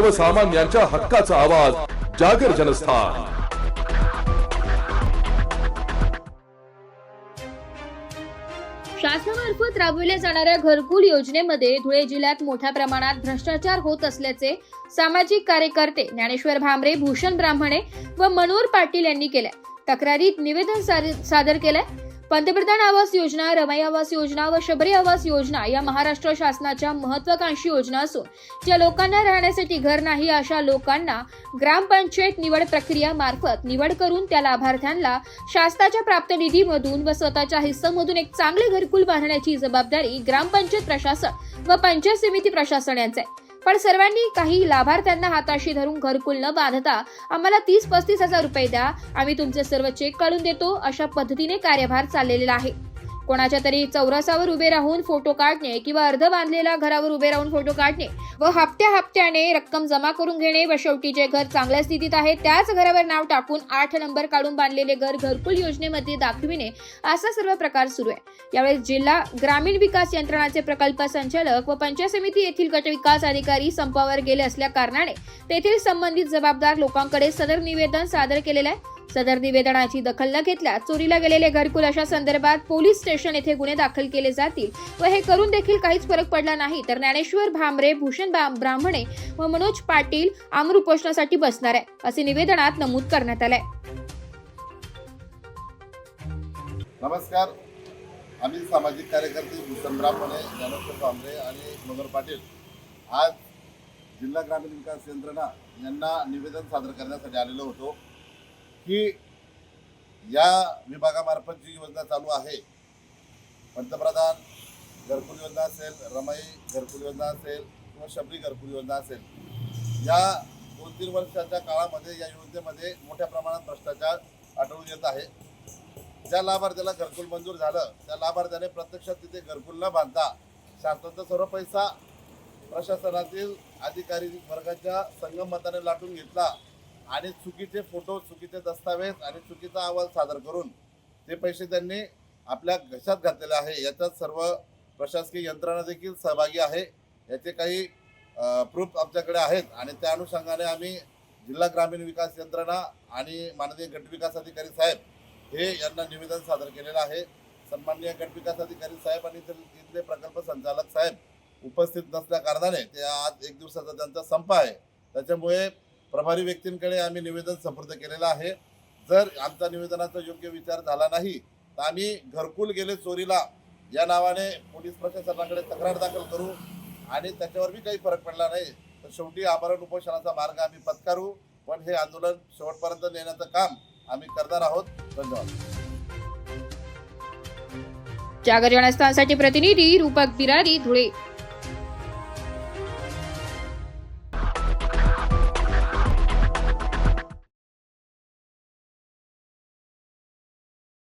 सर्वसामान्यांच्या हक्काचा आवाज जागर जनस्थान. शासनामार्फत राबविल्या जाणाऱ्या घरकुल योजनेमध्ये धुळे जिल्ह्यात मोठ्या प्रमाणात भ्रष्टाचार होत असल्याचे सामाजिक कार्यकर्ते ज्ञानेश्वर भामरे भूषण ब्राह्मणे व मनोहर पाटील यांनी केल्या. तक्रारीत निवेदन सादर केलंय. पंतप्रधान आवास योजना रमाई आवास योजना व शबरी आवास योजना या महाराष्ट्र शासनाच्या महत्वाकांक्षी योजना असून ज्या लोकांना राहण्यासाठी घर नाही अशा लोकांना ग्रामपंचायत निवड प्रक्रिया मार्फत निवड करून त्या लाभार्थ्यांना शासनाच्या प्राप्त निधीमधून व स्वतःच्या हिस्सामधून एक चांगले घरकुल बांधण्याची जबाबदारी ग्रामपंचायत प्रशासन व पंचायत समिती प्रशासन यांचे आहे. पण सर्वांनी काही लाभार्थ्यांना हाताशी धरून घरकुल न बांधता आम्हाला तीस पस्तीस हजार रुपये द्या. आम्ही तुमचे सर्व चेक काढून देतो. अशा पद्धतीने कार्यभार चाललेला आहे. कोणाच्या तरी चौरसावर उभे राहून फोटो काढणे किंवा अर्ध बांधलेल्या घरावर उभे राहून फोटो काढणे व हप्त्या हप्त्याने रक्कम जमा करून घेणे व शेवटी जे घर चांगल्या स्थितीत आहे त्याच घरावर नाव टाकून आठ नंबर काढून बांधलेले घर घरकुल योजनेमध्ये दाखविणे असा सर्व प्रकार सुरू आहे. यावेळी जिल्हा ग्रामीण विकास यंत्रणाचे प्रकल्प संचालक व पंचायत समिती येथील गट विकास अधिकारी संपावर गेले असल्या कारणाने तेथील संबंधित जबाबदार लोकांकडे सदर निवेदन सादर केलेलं आहे. सदर निवेदनाची दखल न घेतल्यास चोरीला गेलेले घरकुल अशा संदर्भात पोलीस स्टेशन येथे गुन्हे दाखल केले जातील व हे करून देखील काहीच फरक पडला नाही. तर ज्ञानेश्वर भामरे भूषण ब्राह्मणे व मनोज पाटील आमर उपोषणासाठी बसणार आहे असे निवेदनात नमूद करण्यात आलंय. नमस्कार. आम्ही सामाजिक कार्यकर्ते भूषण ब्राह्मणे ज्ञानेश्वर भामरे आणि मनोहर पाटील आज जिल्हा ग्रामीण विकास यंत्रणा यांना निवेदन सादर करण्यासाठी आलेलो होतो. की या विभागामार्फत जी योजना चालू आहे पंतप्रधान घरकुल योजना असेल रमाई घरकुल योजना असेल किंवा शबरी घरकुल योजना असेल या दोन तीन वर्षाच्या काळामध्ये या योजनेमध्ये मोठ्या प्रमाणात भ्रष्टाचार आढळून येत आहे. ज्या लाभार्थ्याला घरकुल मंजूर झालं त्या लाभार्थ्याने प्रत्यक्षात तिथे घरकुल न बांधता शासनाचा सर्व पैसा प्रशासनातील अधिकारी वर्गाच्या संगमताने लाटून घेतला. आणि चुकीचे फोटो चुकीचे दस्तावेज आणि चुकीचा अहवाल सादर करून ते पैसे त्यांनी आपल्या घशात घातलेले आहे. याच्यात सर्व प्रशासकीय यंत्रणा देखील सहभागी आहे. याचे काही प्रूफ आमच्याकडे आहेत आणि त्या अनुषंगाने आम्ही जिल्हा ग्रामीण विकास यंत्रणा आणि माननीय गट विकास अधिकारी साहेब हे यांना निवेदन सादर केलेलं आहे. सन्माननीय गट विकास अधिकारी साहेब आणि इथले प्रकल्प संचालक साहेब उपस्थित नसल्या कारणाने ते आज एक दिवसाचा त्यांचा संप आहे. त्याच्यामुळे प्रभारी व्यक्तींकडे आम्ही निवेदन संपर्क केलेलं आहे. जर आमचा निवेदनाचा योग्य विचार झाला नाही तर आम्ही घरकुल गेले चोरीला. या नावाने पोलीस प्रशासनाकडे तक्रार दाखल करू आणि त्याच्यावर बी काही फरक पडला नाही. तर शेवटी आमरण उपोषणाचा मार्ग आम्ही पत्कारू. पण हे आंदोलन शेवटपर्यंत नेण्याचं काम आम्ही करणार आहोत. धन्यवाद. जागर जनस्थानसाठी प्रतिनिधी रूपक बिरारी धुळे.